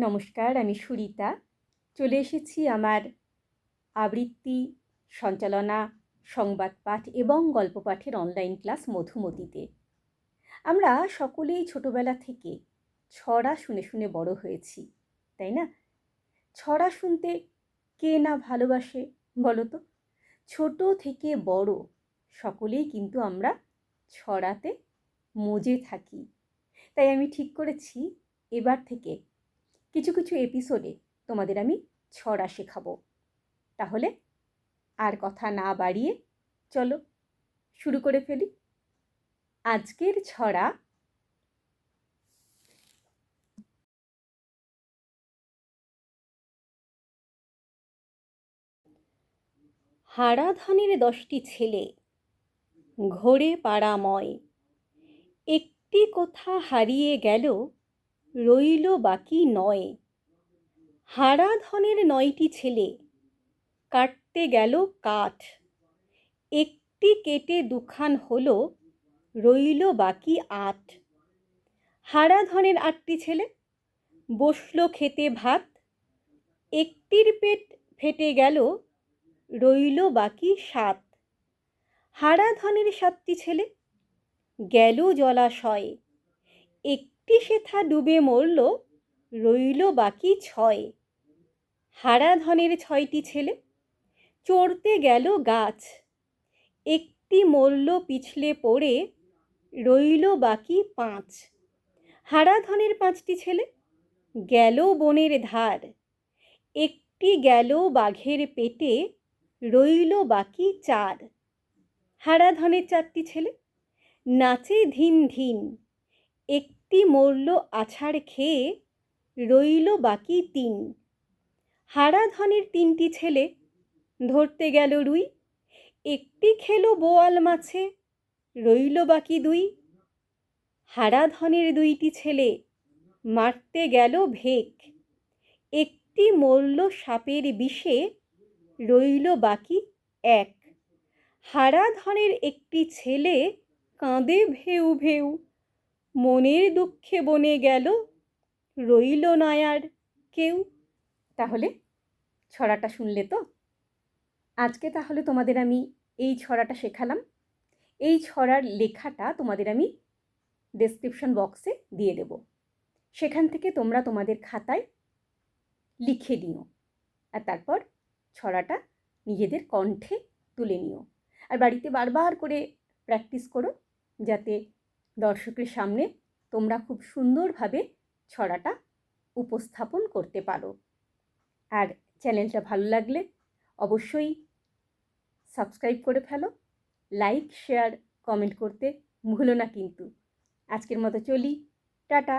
নমস্কার, আমি সুরিতা। চলে এসেছি আমার আবৃত্তি, সঞ্চালনা, সংবাদ পাঠ এবং গল্প পাঠের অনলাইন ক্লাস মধুমতিতে। আমরা সকলেই ছোটবেলা থেকে ছড়া শুনে শুনে বড় হয়েছি, তাই না? ছড়া শুনতে কে না ভালোবাসে বলো তো? ছোট থেকে বড় সকলেই কিন্তু আমরা ছড়াতে মজে থাকি। তাই আমি ঠিক করেছি, এবার থেকে কিছু কিছু এপিসোডে তোমাদের আমি ছড়া শেখাবো। তাহলে আর কথা না বাড়িয়ে চলো শুরু করে ফেলি। আজকের ছড়া হারাধনের দশটি ছেলে, ঘোরে পাড়াময়। একটি কোথা হারিয়ে গেল রইল বাকি নয়। হারাধনের নয়টি ছেলে, কাটতে গেল কাঠ। একটি কেটে দুখান হলো, রইল বাকি আট। হারাধনের আটটি ছেলে, বসল খেতে ভাত। একটির পেট ফেটে গেল, রইল বাকি সাত। হারাধনের সাতটি ছেলে, গেল জলাশয়ে। একটি সেথা ডুবে মরল, রইল বাকি ছয়। হারাধনের ছয়টি ছেলে, চড়তে গেল গাছ। একটি মরল পিছলে পড়ে, রইল বাকি পাঁচ। হারাধনের পাঁচটি ছেলে, গেল বনের ধার। একটি গেল বাঘের পেটে, রইল বাকি চার। হারাধনের চারটি ছেলে, নাচে ধিন ধিন। একটি মরল আছাড় খেয়ে রইল বাকি তিন। হারাধনের তিনটি ছেলে ধরতে গেল রুই। একটি খেলো বোয়াল মাছে, রইল বাকি দুই। হারাধনের দুইটি ছেলে মারতে গেল ভেক। একটি মরল সাপের বিষে রইল বাকি এক। হারাধনের একটি ছেলে কাঁদে ভেউ ভেউ। মনের দুঃখে বনে গেল, রইল নয়ার কেউ? তাহলে ছড়াটা শুনলে তো? আজকে তাহলে তোমাদের আমি এই ছড়াটা শেখালাম। এই ছড়ার লেখাটা তোমাদের আমি ডেসক্রিপশন বক্সে দিয়ে দেব। সেখান থেকে তোমরা তোমাদের খাতায় লিখে নিও আর তারপর ছড়াটা নিজেদের কণ্ঠে তুলে নিও। আর বাড়িতে বারবার করে প্র্যাকটিস করো যাতে দর্শকের সামনে তোমরা খুব সুন্দরভাবে ছড়াটা উপস্থাপন করতে পারো। আর চ্যানেলটা ভালো লাগলে অবশ্যই সাবস্ক্রাইব করে ফেলো, লাইক, শেয়ার, কমেন্ট করতে ভুলো না কিন্তু। আজকের মতো চলি, টাটা।